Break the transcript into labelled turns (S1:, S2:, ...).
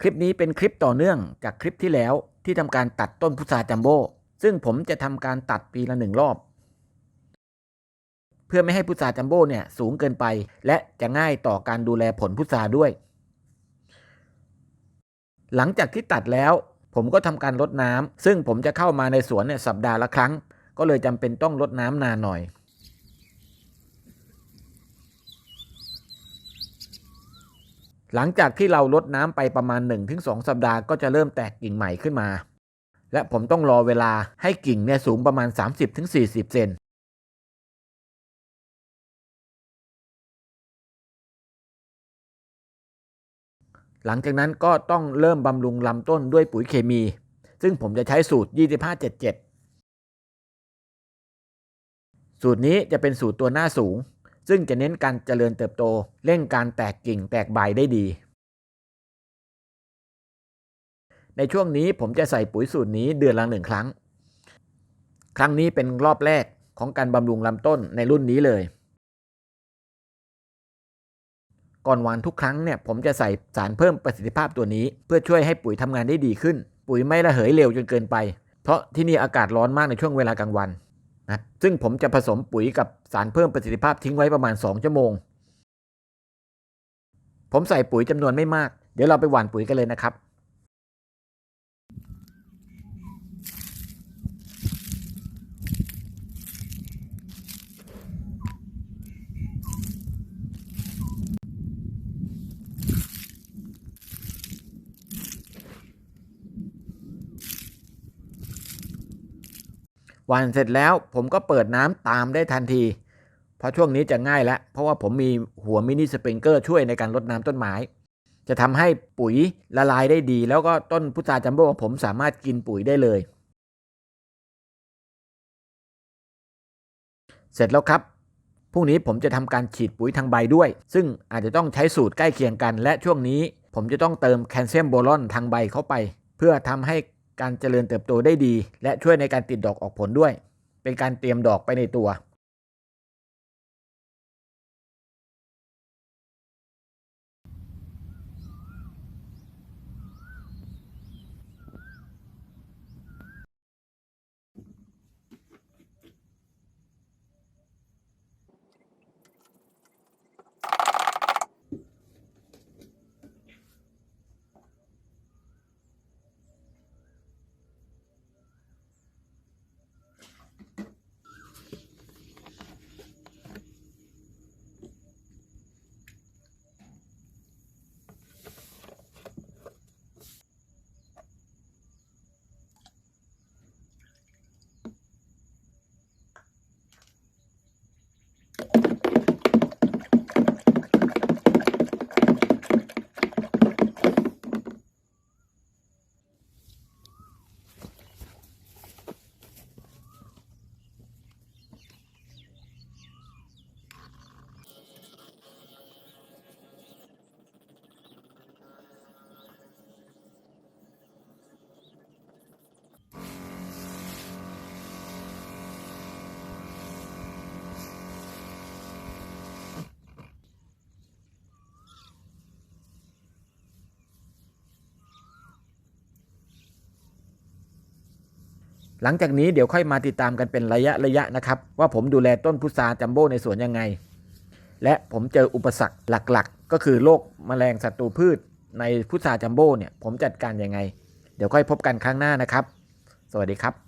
S1: คลิปนี้เป็นคลิปต่อเนื่องจากคลิปที่แล้วที่ทำการตัดต้นพุทราจัมโบ้ซึ่งผมจะทำการตัดปีละหนึ่งรอบ เพื่อไม่ให้พุทราจัมโบ้เนี่ยสูงเกินไป และจะง่ายต่อการดูแลผลพุทราด้วย หลังจากที่ตัดแล้ว ผมก็ทำการรดน้ำซึ่งผมจะเข้ามาในสวนเนี่ยสัปดาห์ละครั้ง ก็เลยจำเป็นต้องรดน้ำนานหน่อย หลังจากที่เราลดน้ำไปประมาณ 1-2 สัปดาห์ก็จะเริ่มแตกกิ่งใหม่ขึ้นมา และผมต้องรอเวลาให้กิ่งเนี่ยสูงประมาณ 30-40 เซนหลังจากนั้นก็ต้องเริ่มบำรุงลำต้นด้วยปุ๋ยเคมี ซึ่งผมจะใช้สูตร 2577 สูตรนี้จะเป็นสูตรตัวหน้าสูง ซึ่งจะเน้นการเจริญเติบโตเร่งการแตกกิ่งแตกใบได้ดี ในช่วงนี้ผมจะใส่ปุ๋ยสูตรนี้เดือนละหนึ่งครั้ง ครั้งนี้เป็นรอบแรกของการบำรุงลำต้นในรุ่นนี้เลย ก่อนหวานทุกครั้งเนี่ยผมจะใส่สารเพิ่มประสิทธิภาพตัวนี้ เพื่อช่วยให้ปุ๋ยทำงานได้ดีขึ้น ปุ๋ยไม่ระเหยเร็วจนเกินไป เพราะที่นี่อากาศร้อนมากในช่วงเวลากลางวัน นะซึ่งผมจะผสมปุ๋ยกับสารเพิ่มประสิทธิภาพทิ้งไว้ประมาณ 2 ชั่วโมง ผมใส่ปุ๋ยจำนวนไม่มาก เดี๋ยวเราไปหว่านปุ๋ยกันเลยนะครับ หวานเสร็จแล้วผมก็เปิดน้ำตามได้ทันที เพราะช่วงนี้จะง่ายแล้ว เพราะว่าผมมีหัวมินิสปริงเกอร์ช่วยในการรดน้ำต้นไม้ จะทำให้ปุ๋ยละลายได้ดี แล้วก็ต้นพุทราจัมโบ้ของผมสามารถกินปุ๋ยได้เลย เสร็จแล้วครับพรุ่งนี้ผมจะทำการฉีดปุ๋ยทางใบด้วย ซึ่งอาจจะต้องใช้สูตรใกล้เคียงกัน และช่วงนี้ผมจะต้องเติมแคลเซียมโบรอนทางใบเข้าไป เพื่อทำให้ การเจริญเติบโตได้ดี และช่วยในการติดดอกออกผลด้วย เป็นการเตรียมดอกไปในตัว หลังจากนี้เดี๋ยวค่อยมาติดตามกันเป็นระยะระยะนะครับ ว่าผมดูแลต้นพุทราจัมโบ้ในสวนยังไง และผมเจออุปสรรคหลักๆ ก็คือโรคแมลงศัตรูพืช ในพุทราจัมโบ้เนี่ยผมจัดการยังไง เดี๋ยวค่อยพบกันครั้งหน้านะครับ สวัสดีครับ